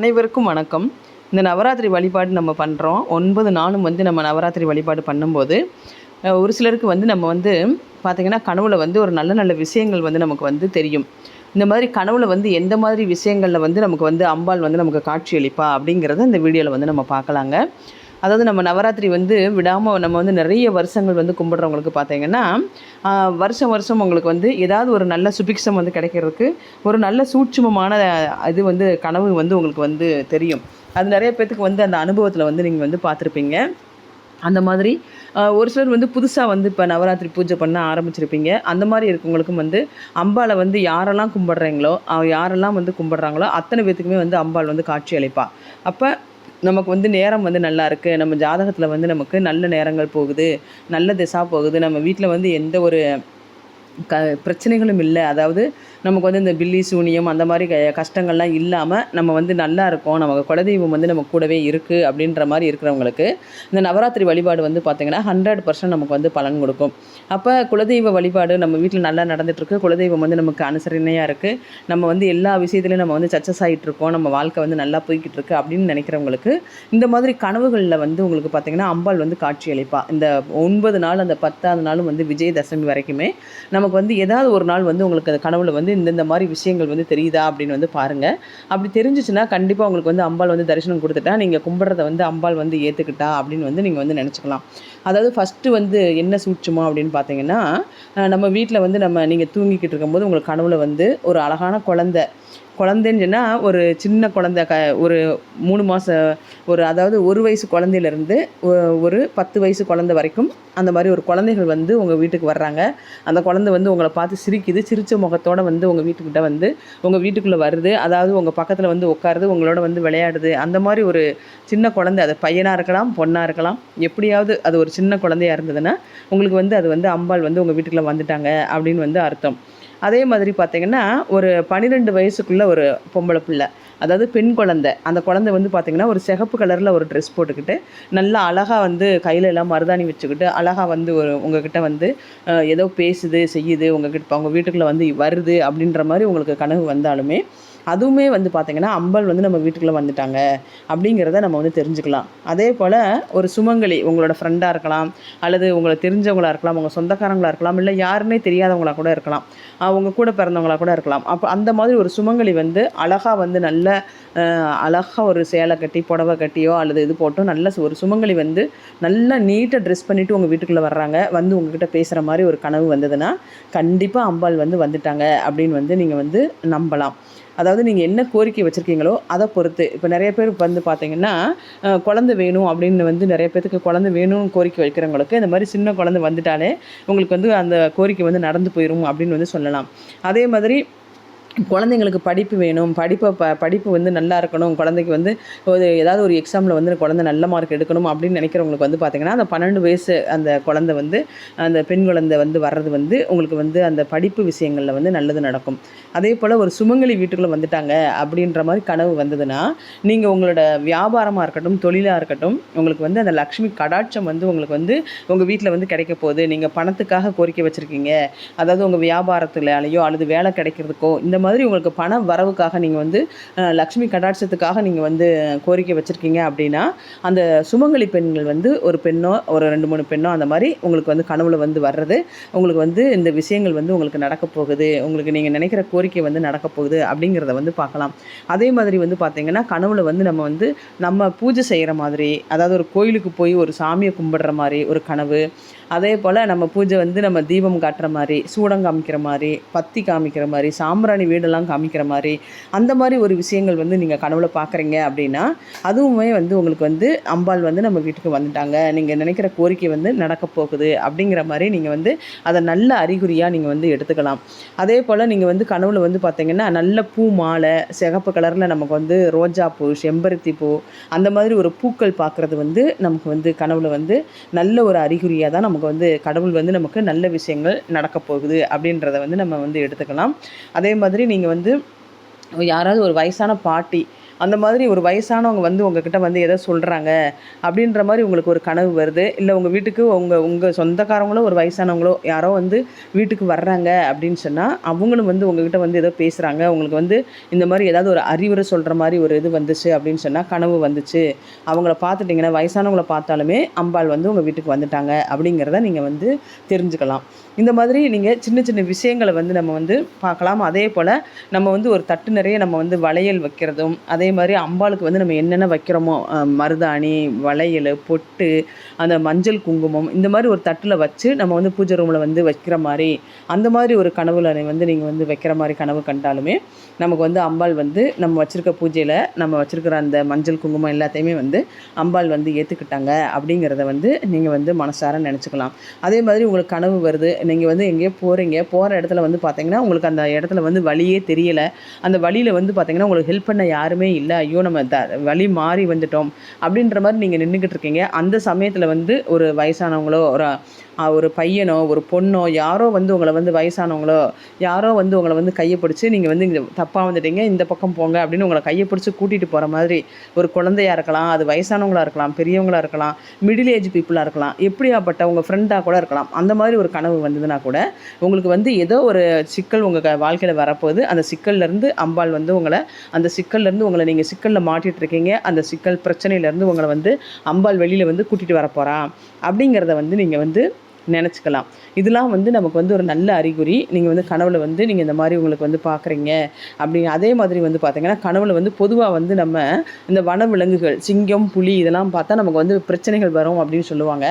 அனைவருக்கும் வணக்கம். இந்த நவராத்திரி வழிபாடு நம்ம பண்ணுறோம் ஒன்பது நாளும் வந்து நம்ம நவராத்திரி வழிபாடு பண்ணும்போது ஒரு சிலருக்கு வந்து நம்ம வந்து பார்த்திங்கன்னா கனவுல வந்து ஒரு நல்ல நல்ல விஷயங்கள் வந்து நமக்கு வந்து தெரியும். இந்த மாதிரி கனவுல வந்து எந்த மாதிரி விஷயங்களில் வந்து நமக்கு வந்து அம்பாள் வந்து நமக்கு காட்சியளிப்பா அப்படிங்கிறத இந்த வீடியோவில் வந்து நம்ம பார்க்கலாங்க. அதாவது நம்ம நவராத்திரி வந்து விடாமல் நம்ம வந்து நிறைய வருஷங்கள் வந்து கும்பிட்றவங்களுக்கு பார்த்தீங்கன்னா வருஷம் வருஷம் உங்களுக்கு வந்து ஏதாவது ஒரு நல்ல சுபிக்ஷம் வந்து கிடைக்கிறதுக்கு ஒரு நல்ல சூட்சுமமான இது வந்து கனவு வந்து உங்களுக்கு வந்து தெரியும். அது நிறைய பேர்த்துக்கு வந்து அந்த அனுபவத்தில் வந்து நீங்கள் வந்து பார்த்துருப்பீங்க. அந்த மாதிரி ஒரு சிலர் வந்து புதுசாக வந்து இப்போ நவராத்திரி பூஜை பண்ண ஆரம்பிச்சிருப்பீங்க. அந்த மாதிரி இருக்கவங்களுக்கும் வந்து அம்பாளை வந்து யாரெல்லாம் கும்பிட்றீங்களோ யாரெல்லாம் வந்து கும்பிட்றாங்களோ அத்தனை பேத்துக்குமே வந்து அம்பாள் வந்து காட்சி அளிப்பா. அப்போ நமக்கு வந்து நேரம் வந்து நல்லா இருக்குது நம்ம ஜாதகத்தில் வந்து நமக்கு நல்ல நேரங்கள் போகுது. நல்ல திசா போகுது. நம்ம வீட்டில் வந்து எந்த ஒரு க பிரச்சனைகளும் இல்லை. அதாவது நமக்கு வந்து இந்த பில்லி சூனியம் அந்த மாதிரி க கஷ்டங்கள்லாம் இல்லாமல் நம்ம வந்து நல்லா இருக்கோம். நமக்கு குலதெய்வம் வந்து நம்ம கூடவே இருக்குது அப்படின்ற மாதிரி இருக்கிறவங்களுக்கு இந்த நவராத்திரி வழிபாடு வந்து பார்த்திங்கன்னா ஹண்ட்ரட் பர்சன்ட் நமக்கு வந்து பலன் கொடுக்கும். அப்போ குலதெய்வ வழிபாடு நம்ம வீட்டில் நல்லா நடந்துகிட்ருக்கு குலதெய்வம் வந்து நமக்கு அனுசரணையாக இருக்குது நம்ம வந்து எல்லா விஷயத்துலையும் நம்ம வந்து சக்ஸஸ் ஆகிட்டு இருக்கோம் நம்ம வாழ்க்கை வந்து நல்லா போய்கிட்டு இருக்கு அப்படின்னு நினைக்கிறவங்களுக்கு இந்த மாதிரி கனவுகளில் வந்து உங்களுக்கு பார்த்திங்கன்னா அம்பாள் வந்து காட்சி அளிப்பா. இந்த ஒன்பது நாள் அந்த பத்தாவது நாளும் வந்து விஜயதசமி வரைக்குமே நமக்கு வந்து ஏதாவது ஒரு நாள் வந்து உங்களுக்கு அந்த கனவுல வந்து இந்தந்த மாதிரி விஷயங்கள் வந்து தெரியுதா அப்படின்னு வந்து பாருங்கள் அப்படி தெரிஞ்சிச்சுன்னா கண்டிப்பாக உங்களுக்கு வந்து அம்பாள் வந்து தரிசனம் கொடுத்துட்டா நீங்கள் கும்பிட்றத வந்து அம்பாள் வந்து ஏற்றுக்கிட்டா அப்படின்னு வந்து நீங்கள் வந்து நினச்சிக்கலாம். அதாவது ஃபஸ்ட்டு வந்து என்ன சூட்சுமா அப்படின்னு பார்த்தீங்கன்னா நம்ம வீட்டில் வந்து நம்ம நீங்கள் தூங்கிக்கிட்டு இருக்கும்போது உங்களுக்கு கனவுல வந்து ஒரு அழகான குழந்தை குழந்தைன்னு சொன்னால் ஒரு சின்ன குழந்த க ஒரு மூணு மாதம் ஒரு அதாவது ஒரு வயசு குழந்தையிலேருந்து ஒரு பத்து வயசு குழந்தை வரைக்கும் அந்த மாதிரி ஒரு குழந்தைகள் வந்து உங்கள் வீட்டுக்கு வர்றாங்க. அந்த குழந்தை வந்து உங்களை பார்த்து சிரிக்குது. சிரித்த முகத்தோடு வந்து உங்கள் வீட்டுக்கிட்ட வந்து உங்கள் வீட்டுக்குள்ளே வருது. அதாவது உங்கள் பக்கத்தில் வந்து உட்காருது. உங்களோட வந்து விளையாடுது. அந்த மாதிரி ஒரு சின்ன குழந்தை அது பையனாக இருக்கலாம் பொண்ணாக இருக்கலாம் எப்படியாவது அது ஒரு சின்ன குழந்தையா இருந்ததுன்னா உங்களுக்கு வந்து அது வந்து அம்பாள் வந்து உங்கள் வீட்டுக்குள்ளே வந்துட்டாங்க அப்படின்னு வந்து அர்த்தம். அதே மாதிரி பார்த்தீங்கன்னா ஒரு பன்னிரெண்டு வயசுக்குள்ளே ஒரு பொம்பளை பிள்ளை. அதாவது பெண் குழந்தை. அந்த குழந்தை வந்து பார்த்திங்கன்னா ஒரு சிகப்பு கலரில் ஒரு ட்ரெஸ் போட்டுக்கிட்டு நல்லா அழகாக வந்து கையில் எல்லாம் மருதாணி வச்சுக்கிட்டு அழகாக வந்து ஒரு உங்ககிட்ட வந்து ஏதோ பேசுது செய்யுது உங்ககிட்ட அவங்க வீட்டுக்குள்ளே வந்து வருது அப்படின்ற மாதிரி உங்களுக்கு கனவு வந்தாலுமே அதுவுமே வந்து பார்த்திங்கன்னா அம்பல் வந்து நம்ம வீட்டுக்குள்ளே வந்துட்டாங்க அப்படிங்கிறத நம்ம வந்து தெரிஞ்சுக்கலாம். அதே போல் ஒரு சுமங்கலி உங்களோட ஃப்ரெண்டாக இருக்கலாம் அல்லது உங்களை தெரிஞ்சவங்களா இருக்கலாம் உங்கள் சொந்தக்காரங்களா இருக்கலாம் இல்லை யாருன்னே தெரியாதவங்களா கூட இருக்கலாம். அவங்க கூட பிறந்தவங்களா கூட இருக்கலாம். அப்போ அந்த மாதிரி ஒரு சுமங்கலி வந்து அழகாக வந்து நல்ல அழகாக ஒரு சேலை கட்டி புடவை கட்டியோ அல்லது இது போட்டோ நல்ல ஒரு சுமங்கலி வந்து நல்லா நீட்டாக ட்ரெஸ் பண்ணிவிட்டு உங்கள் வீட்டுக்குள்ளே வர்றாங்க. வந்து உங்ககிட்ட பேசுகிற மாதிரி ஒரு கனவு வந்ததுன்னா கண்டிப்பாக அம்பாள் வந்து வந்துட்டாங்க அப்படின்னு வந்து நீங்கள் வந்து நம்பலாம். அதாவது நீங்கள் என்ன கோரிக்கை வச்சுருக்கீங்களோ அதை பொறுத்து. இப்போ நிறைய பேர் வந்து பார்த்தீங்கன்னா குழந்தை வேணும் அப்படின்னு வந்து நிறைய பேத்துக்கு குழந்தை வேணும்னு கோரிக்கை வைக்கிறவங்களுக்கு இந்த மாதிரி சின்ன குழந்தை வந்துட்டாலே உங்களுக்கு வந்து அந்த கோரிக்கை வந்து நடந்து போயிடும் அப்படின்னு வந்து சொல்லலாம். அதே மாதிரி குழந்தைங்களுக்கு படிப்பு வேணும். படிப்பை ப படிப்பு வந்து நல்லா இருக்கணும். குழந்தைக்கு வந்து ஒரு ஏதாவது ஒரு எக்ஸாமில் வந்து குழந்தை நல்ல மார்க் எடுக்கணும் அப்படின்னு நினைக்கிறவங்களுக்கு வந்து பார்த்திங்கன்னா அந்த பன்னெண்டு வயசு அந்த குழந்தை வந்து அந்த பெண் குழந்தை வந்து வர்றது வந்து உங்களுக்கு வந்து அந்த படிப்பு விஷயங்களில் வந்து நல்லது நடக்கும். அதே போல் ஒரு சுமங்கலி வீட்டுக்குள்ளே வந்துட்டாங்க அப்படின்ற மாதிரி கனவு வந்ததுன்னா நீங்கள் உங்களோட வியாபாரமாக இருக்கட்டும் தொழிலாக இருக்கட்டும் உங்களுக்கு வந்து அந்த லக்ஷ்மி கடாட்சம் வந்து உங்களுக்கு வந்து உங்கள் வீட்டில் வந்து கிடைக்க போகுது. நீங்கள் பணத்துக்காக கோரிக்கை வச்சுருக்கீங்க. அதாவது உங்கள் வியாபாரத்துலையோ அல்லது வேலை கிடைக்கிறதுக்கோ இந்த மாதிரி உங்களுக்கு பண வரவுக்காக நீங்கள் வந்து லக்ஷ்மி கடாட்சத்துக்காக நீங்கள் வந்து கோரிக்கை வச்சுருக்கீங்க அப்படின்னா அந்த சுமங்கலி பெண்கள் வந்து ஒரு பெண்ணோ ஒரு ரெண்டு மூணு பெண்ணோ அந்த மாதிரி உங்களுக்கு வந்து கனவுல வந்து வர்றது உங்களுக்கு வந்து இந்த விஷயங்கள் வந்து உங்களுக்கு நடக்க போகுது உங்களுக்கு நீங்கள் நினைக்கிற கோரிக்கை வந்து நடக்க போகுது அப்படிங்கிறத வந்து பார்க்கலாம். அதே மாதிரி வந்து பார்த்தீங்கன்னா கனவுல வந்து நம்ம வந்து நம்ம பூஜை செய்கிற மாதிரி அதாவது ஒரு கோயிலுக்கு போய் ஒரு சாமியை கும்பிடுற மாதிரி ஒரு கனவு அதே போல் நம்ம பூஜை வந்து நம்ம தீபம் காட்டுற மாதிரி சூடம் காமிக்கிற மாதிரி பத்தி காமிக்கிற மாதிரி சாம்பிராணி வீடெல்லாம் காமிக்கிற மாதிரி அந்த மாதிரி ஒரு விஷயங்கள் வந்து நீங்கள் கனவுல பார்க்குறீங்க அப்படின்னா அதுவுமே வந்து உங்களுக்கு வந்து அம்பாள் வந்து நம்ம வீட்டுக்கு வந்துட்டாங்க. நீங்கள் நினைக்கிற கோரிக்கை வந்து நடக்க போகுது அப்படிங்கிற மாதிரி நீங்கள் வந்து அதை நல்ல அறிகுறியாக நீங்கள் வந்து எடுத்துக்கலாம். அதே போல் நீங்கள் வந்து கனவுல வந்து பார்த்தீங்கன்னா நல்ல பூ மாலை சிகப்பு கலரில் நமக்கு வந்து ரோஜா பூ செம்பருத்தி பூ அந்த மாதிரி ஒரு பூக்கள் பார்க்குறது வந்து நமக்கு வந்து கனவுல வந்து நல்ல ஒரு அறிகுறியாக தான் நமக்கு வந்து கடவுள் வந்து நமக்கு நல்ல விஷயங்கள் நடக்க போகுது அப்படின்றத வந்து நம்ம வந்து எடுத்துக்கலாம். அதே மாதிரி நீங்கள் வந்து யாராவது ஒரு வயசான பாட்டி அந்த மாதிரி ஒரு வயசானவங்க வந்து உங்ககிட்ட வந்து எதை சொல்கிறாங்க அப்படின்ற மாதிரி உங்களுக்கு ஒரு கனவு வருது. இல்லை உங்கள் வீட்டுக்கு உங்கள் உங்கள் சொந்தக்காரங்களோ ஒரு வயசானவங்களோ யாரோ வந்து வீட்டுக்கு வர்றாங்க அப்படின்னு சொன்னால் அவங்களும் வந்து உங்ககிட்ட வந்து ஏதோ பேசுகிறாங்க உங்களுக்கு வந்து இந்த மாதிரி ஏதாவது ஒரு அறிவுரை சொல்கிற மாதிரி ஒரு இது வந்துச்சு அப்படின்னு சொன்னால் கனவு வந்துச்சு. அவங்கள பார்த்துட்டிங்கன்னா வயசானவங்கள பார்த்தாலுமே அம்பாள் வந்து உங்கள் வீட்டுக்கு வந்துட்டாங்க அப்படிங்கிறத நீங்கள் வந்து தெரிஞ்சுக்கலாம். இந்த மாதிரி நீங்கள் சின்ன சின்ன விஷயங்களை வந்து நம்ம வந்து பார்க்கலாம். அதே போல் நம்ம வந்து ஒரு தட்டு நிறைய நம்ம வந்து வளையல் வைக்கிறதும் அதே மாதிரி அம்பாளுக்கு வந்து நம்ம என்னென்ன வைக்கிறோமோ மருதாணி வளையல் பொட்டு அந்த மஞ்சள் குங்குமம் இந்த மாதிரி ஒரு தட்டில் வச்சு நம்ம வந்து பூஜை ரூமில் வந்து வைக்கிற மாதிரி அந்த மாதிரி ஒரு கனவுல வந்து நீங்கள் வந்து வைக்கிற மாதிரி கனவு கண்டாலுமே நமக்கு வந்து அம்பாள் வந்து நம்ம வச்சுருக்க பூஜையில் நம்ம வச்சுருக்கிற அந்த மஞ்சள் குங்குமம் எல்லாத்தையுமே வந்து அம்பாள் வந்து ஏற்றுக்கிட்டாங்க அப்படிங்கிறத வந்து நீங்கள் வந்து மனசார நினச்சிக்கலாம். அதே மாதிரி உங்களுக்கு கனவு வருது நீங்கள் வந்து எங்கேயோ போகிறீங்க போகிற இடத்துல வந்து பார்த்தீங்கன்னா உங்களுக்கு அந்த இடத்துல வந்து வழியே தெரியலை. அந்த வழியில் வந்து பார்த்தீங்கன்னா உங்களுக்கு ஹெல்ப் பண்ண யாருமே இல்லை. ஐயோ நம்ம த வழி மாறி வந்துட்டோம். அப்படின்ற மாதிரி நீங்கள் நின்றுக்கிட்டு இருக்கீங்க. அந்த சமயத்தில் வந்து ஒரு வயசானவங்களோ ஒரு ஒரு பையனோ ஒரு பொண்ணோ யாரோ வந்து உங்களை வந்து வயசானவங்களோ யாரோ வந்து உங்களை வந்து கையை பிடிச்சி நீங்கள் வந்து இங்கே தப்பாக வந்துட்டீங்க இந்த பக்கம் போங்க அப்படின்னு உங்களை கையை பிடிச்சி கூட்டிகிட்டு போகிற மாதிரி ஒரு குழந்தையாக இருக்கலாம் அது வயசானவங்களாக இருக்கலாம் பெரியவங்களா இருக்கலாம் மிடில் ஏஜ் பீப்புளாக இருக்கலாம் எப்படியாப்பட்ட உங்கள் ஃப்ரெண்டாக கூட இருக்கலாம் அந்த மாதிரி ஒரு கனவு வந்ததுன்னா கூட உங்களுக்கு வந்து ஏதோ ஒரு சிக்கல் உங்கள் வாழ்க்கையில் வரப்போகுது. அந்த சிக்கல்லேருந்து அம்பாள் வந்து உங்களை அந்த சிக்கல்லேருந்து உங்களை நீங்கள் சிக்கலில் மாட்டிகிட்டு இருக்கீங்க. அந்த சிக்கல் பிரச்சனையிலேருந்து உங்களை வந்து அம்பாள் வெளியில் வந்து கூட்டிகிட்டு வரப்போகிறா அப்படிங்கிறத வந்து நீங்கள் வந்து நினச்சிக்கலாம். இதெல்லாம் வந்து நமக்கு வந்து ஒரு நல்ல அறிகுறி. நீங்கள் வந்து கனவுல வந்து நீங்கள் இந்த மாதிரி உங்களுக்கு வந்து பார்க்குறீங்க அப்படி அதே மாதிரி வந்து பார்த்தீங்கன்னா கனவுல வந்து பொதுவாக வந்து நம்ம இந்த வனவிலங்குகள் சிங்கம் புலி இதெல்லாம் பார்த்தா நமக்கு வந்து பிரச்சனைகள் வரும் அப்படின்னு சொல்லுவாங்க.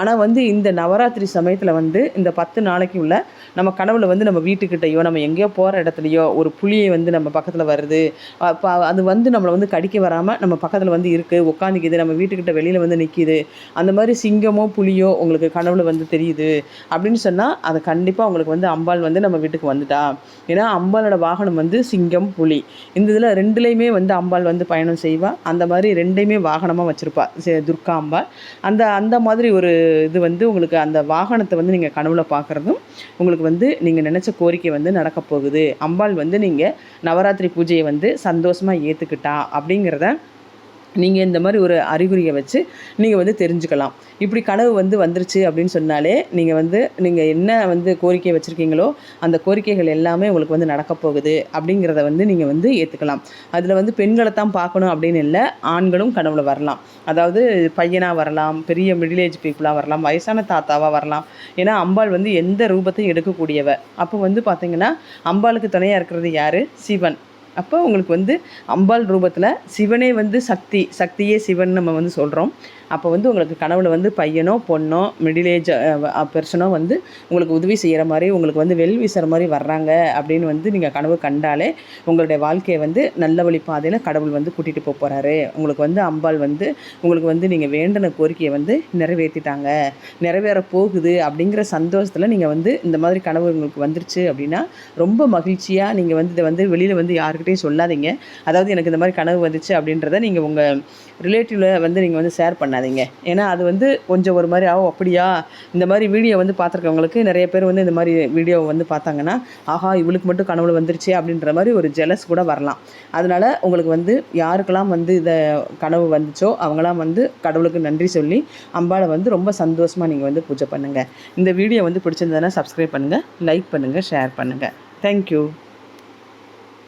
ஆனால் வந்து இந்த நவராத்திரி சமயத்தில் வந்து இந்த பத்து நாளைக்கு உள்ள நம்ம கனவுல வந்து நம்ம வீட்டுக்கிட்டேயோ நம்ம எங்கேயோ போகிற இடத்துலையோ ஒரு புலியை வந்து நம்ம பக்கத்தில் வருது. அது வந்து நம்மளை வந்து கடிக்க வராமல் நம்ம பக்கத்தில் வந்து இருக்குது உட்காந்துக்குது நம்ம வீட்டுக்கிட்ட வெளியில் வந்து நிற்கிது அந்த மாதிரி சிங்கமோ புலியோ உங்களுக்கு கனவுல வந்து தெரியுது அப்படின்னு சொன்னால் அதை கண்டிப்பாக அவங்களுக்கு வந்து அம்பாள் வந்து நம்ம வீட்டுக்கு வந்துட்டா. ஏன்னா அம்பாளோட வாகனம் வந்து சிங்கம் புலி. இந்த இதில் ரெண்டுலேயுமே வந்து அம்பாள் வந்து பயணம் செய்வா. அந்த மாதிரி ரெண்டையுமே வாகனமாக வச்சுருப்பா. துர்கா அம்பாள். அந்த அந்த மாதிரி ஒரு இது வந்து உங்களுக்கு அந்த வாகனத்தை வந்து நீங்கள் கனவுல பார்க்குறதும் உங்களுக்கு வந்து நீங்கள் நினச்ச கோரிக்கை வந்து நடக்க போகுது. அம்பாள் வந்து நீங்கள் நவராத்திரி பூஜையை வந்து சந்தோஷமாக ஏற்றுக்கிட்டா அப்படிங்கிறத நீங்கள் இந்த மாதிரி ஒரு அறிகுறியை வச்சு நீங்கள் வந்து தெரிஞ்சுக்கலாம். இப்படி கனவு வந்து வந்துருச்சு அப்படின்னு சொன்னாலே நீங்கள் வந்து நீங்கள் என்ன வந்து கோரிக்கை வச்சுருக்கீங்களோ அந்த கோரிக்கைகள் எல்லாமே உங்களுக்கு வந்து நடக்க போகுது அப்படிங்கிறத வந்து நீங்கள் வந்து ஏற்றுக்கலாம் அதில் வந்து பெண்களை தான் பார்க்கணும் அப்படின்னு இல்லை ஆண்களும் கனவுல வரலாம். அதாவது பையனாக வரலாம் பெரிய மிடில் ஏஜ் பீப்புளாக வரலாம் வயசான தாத்தாவாக வரலாம். ஏன்னா அம்பாள் வந்து எந்த ரூபத்தையும் எடுக்கக்கூடியவ. அப்போ வந்து பார்த்தீங்கன்னா அம்பாளுக்கு துணையாக இருக்கிறது யார்? சிவன். அப்போ உங்களுக்கு வந்து அம்பாள் ரூபத்தில் சிவனே வந்து சக்தி சக்தியே சிவன் நம்ம வந்து சொல்கிறோம் அப்போ வந்து உங்களுக்கு கனவுல வந்து பையனோ பொண்ணோ மிடில் ஏஜ் பெர்சனோ வந்து உங்களுக்கு உதவி செய்கிற மாதிரி உங்களுக்கு வந்து வெல் வீசுகிற மாதிரி வர்றாங்க அப்படின்னு வந்து நீங்கள் கனவு கண்டாலே உங்களுடைய வாழ்க்கையை வந்து நல்ல வழி பாதையில் கடவுள் வந்து கூட்டிகிட்டு போக போகிறாரு உங்களுக்கு வந்து அம்பாள் வந்து உங்களுக்கு வந்து நீங்கள் வேண்டின கோரிக்கையை வந்து நிறைவேற்றிட்டாங்க நிறைவேற போகுது அப்படிங்கிற சந்தோஷத்தில் நீங்கள் வந்து இந்த மாதிரி கனவு உங்களுக்கு வந்துருச்சு அப்படின்னா ரொம்ப மகிழ்ச்சியாக நீங்கள் வந்து இதை வந்து வெளியில் வந்து யாருக்கிட்டையும் சொல்லாதீங்க. அதாவது எனக்கு இந்த மாதிரி கனவு வந்துச்சு அப்படின்றத நீங்கள் உங்கள் ரிலேட்டிவில் வந்து நீங்கள் வந்து ஷேர் பண்ணாதீங்க. ஏன்னா அது வந்து கொஞ்சம் ஒரு மாதிரி ஆகும் அப்படியா? இந்த மாதிரி வீடியோ வந்து பார்த்துருக்கவங்களுக்கு நிறைய பேர் வந்து இந்த மாதிரி வீடியோ வந்து பார்த்தாங்கன்னா ஆஹா இவளுக்கு மட்டும் கனவுல வந்துருச்சே அப்படின்ற மாதிரி ஒரு ஜெலஸ் கூட வரலாம். அதனால் உங்களுக்கு வந்து யாருக்கெல்லாம் வந்து இதை கனவு வந்துச்சோ அவங்களாம் வந்து கடவுளுக்கு நன்றி சொல்லி அம்பாளை வந்து ரொம்ப சந்தோஷமாக நீங்கள் வந்து பூஜை பண்ணுங்கள் இந்த வீடியோ வந்து பிடிச்சிருந்ததுன்னா சப்ஸ்கிரைப் பண்ணுங்கள் லைக் பண்ணுங்கள் ஷேர் பண்ணுங்கள் தேங்க்யூ